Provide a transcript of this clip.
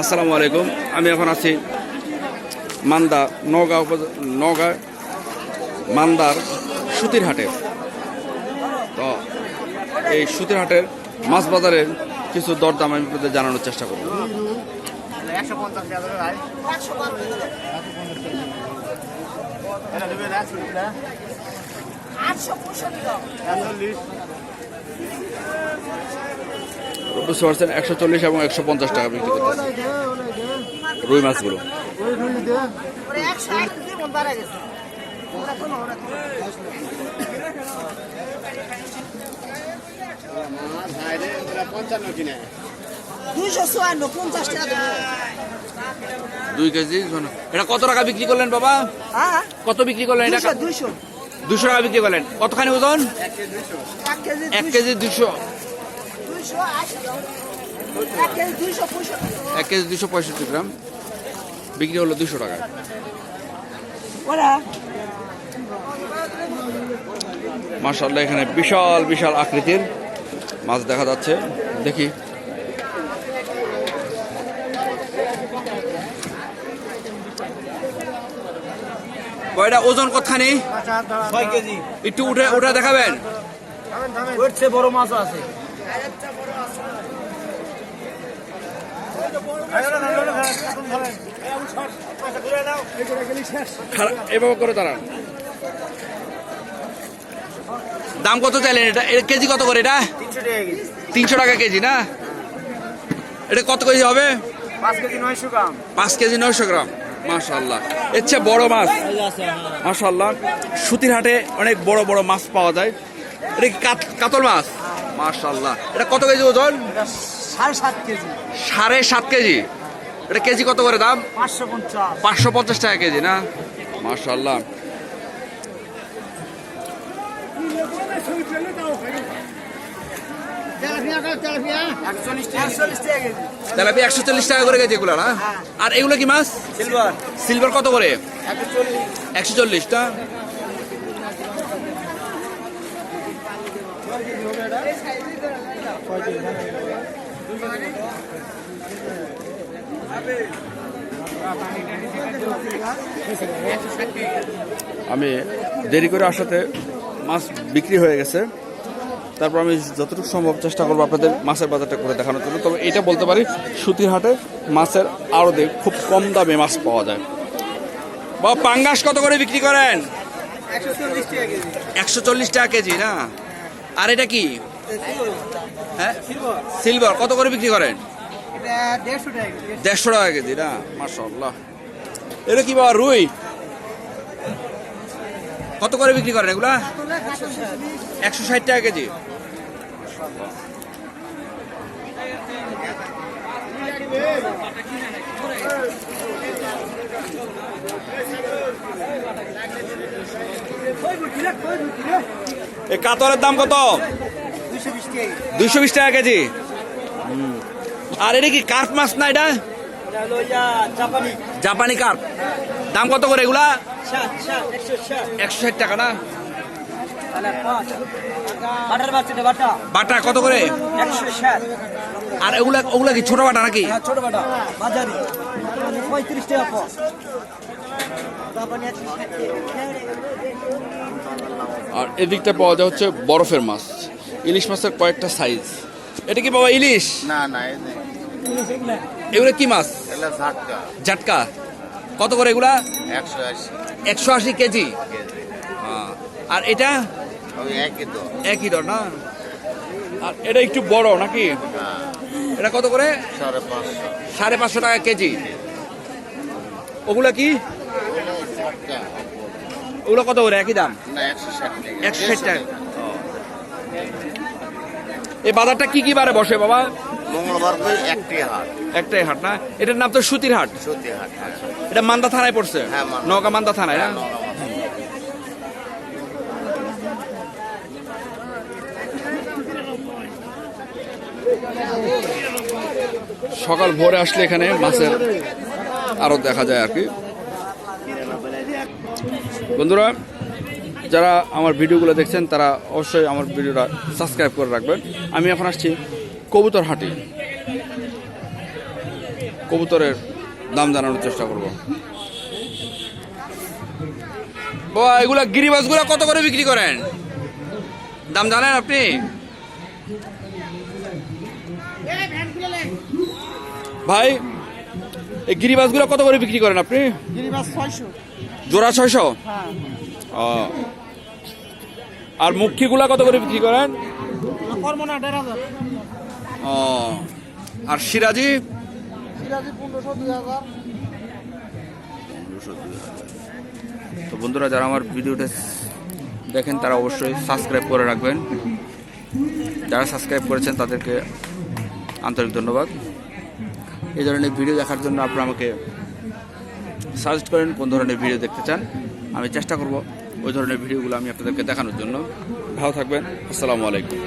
আসসালামু আলাইকুম। আমি এখন আছি মান্দা নগাঁও নগাঁ মান্দার সুতির হাটে তো এই সুতির হাটের মাছ বাজারের কিছু দরদাম আমি আপনাদের জানানোর চেষ্টা করব। বুঝতে পারছেন একশো চল্লিশ এবং একশো পঞ্চাশ টাকা বিক্রি করতেছে। রুই মাছগুলো। দুই কেজি। এটা কত টাকা বিক্রি করলেন বাবা? কত বিক্রি করলেন এটা? দুইশো দুশো টাকা বিক্রি করলেন। কতখানি ওজন? এক কেজি দুশো এক কেজি দুইশো পঁয়ষট্টি দুশো পঁয়ষট্টি গ্রাম। বিক্রি হলো দুশো টাকা। মার্শাল্লাহ এখানে বিশাল বিশাল আকৃতির মাছ দেখা যাচ্ছে। দেখি। কয়টা? ওজন কতখানি? একটু উঠে উঠে দেখাবেন। বড় মাছ আছে। এভাবে করে দাম কত চাইলেন এটা? এর কেজি কত করে এটা? তিনশো টাকা কেজি না? এটা কত কেজি হবে? পাঁচ কেজি নয়শো গ্রাম। মাশাল্লাহ এর চেয়ে বড় মাছ। মাশাল্লাহ সুতির হাটে অনেক বড় বড় মাছ পাওয়া যায়। এটা কাতল মাছ? মাশাল্লাহ এটা কত কেজি ওজন? সাড়ে সাত কেজি। সাড়ে সাত কেজি। এটা কেজি কত করে দাম? পাঁচশো পঞ্চাশ। পাঁচশো পঞ্চাশ টাকা কেজি না? তেলাপি একশো চল্লিশ টাকা করে কেজি এগুলো না? আর এগুলো কি মাছ? সিলভার। সিলভার কত করে? একশো চল্লিশ একশো চল্লিশটা আমি দেরি করে আসাতে মাছ বিক্রি হয়ে গেছে। তারপর আমি যতটুকু সম্ভব চেষ্টা করব আপনাদের মাছের বাজারটা করে দেখানোর জন্য। তবে এটা বলতে পারি সুতির হাটে মাছের আড়তে খুব কম দামে মাছ পাওয়া যায়। বা পাঙ্গাস কত করে বিক্রি করেন? একশো চল্লিশ টাকা কেজি। একশো চল্লিশ টাকা কেজি না? আর এটা কি? হ্যাঁ? সিলভার কত করে বিক্রি করেন? দেড়শো টাকা কেজি। না? মাসাল্লাহ এটা কি বাবা রুই? কত করে বিক্রি করেন এগুলা? একশো ষাট টাকা কেজি। এই কাতরের দাম কত? দুইশো বিশ টাকা কেজি। আর এটা কি কার্প মাছ না এটা? জাপানি কার্প। দাম কত করে এগুলা? একশো ষাট টাকা না? বাটা কত করে? আর এগুলা ওগুলা কি ছোট বাটা নাকি? আর এদিকটা পাওয়া যায় হচ্ছে বরফের মাছ। ইলিশ মাছের কয়েকটা সাইজ এটা কি বাবা ইলিশ? না না এগুলো কি মাছ? ঝাটকা। জাটকা কত করে এগুলা? একশো আশি। কেজি? হ্যাঁ। আর এটা? একই দর না? আর এটা একটু বড় নাকি? হ্যাঁ। এটা কত করে? সাড়ে পাঁচশো। টাকা কেজি। ওগুলা কি? ওগুলো কত করে? একই দাম? একশো ষাট টাকা। এই বাজারটা কি কি বারে বসে বাবা? মঙ্গলবার করে একটি হাট। একটাই হাট না? এটার নাম তো সুতির হাট সত্যি হাট হ্যাঁ। এটা মান্দা থানায় পড়ছে? হ্যাঁ, মান্দা। নৌকা মান্দা থানায় না? সকাল ভোরে আসলে এখানে মাছের আরও দেখা যায় আর কি। বন্ধুরা যারা আমার ভিডিওগুলো দেখছেন তারা অবশ্যই আমার ভিডিওটা সাবস্ক্রাইব করে রাখবেন। আমি এখন আসছি কবুতর হাটি কবুতরের দাম জানানোর চেষ্টা করব। ও এগুলা গিরিবাসগুলো কত করে বিক্রি করেন? দাম জানেন আপনি? ভাই এই গিরিবাসগুলো কত করে বিক্রি করেন আপনি? জোড়া ছয়শো? হ্যাঁ। ও আর মুখিগুলা কত করে বিক্রি করেন? ও আর সিরাজি? তো বন্ধুরা যারা আমার ভিডিওটা দেখেন তারা অবশ্যই সাবস্ক্রাইব করে রাখবেন। যারা সাবস্ক্রাইব করেছেন তাদেরকে আন্তরিক ধন্যবাদ। এই ধরনের ভিডিও দেখার জন্য আপনারা আমাকে সাজেস্ট করেন কোন ধরনের ভিডিও দেখতে চান। আমি চেষ্টা করব ওই ধরনের ভিডিওগুলো আমি আপনাদেরকে দেখানোর জন্য। ভালো থাকবেন। আসসালামু আলাইকুম।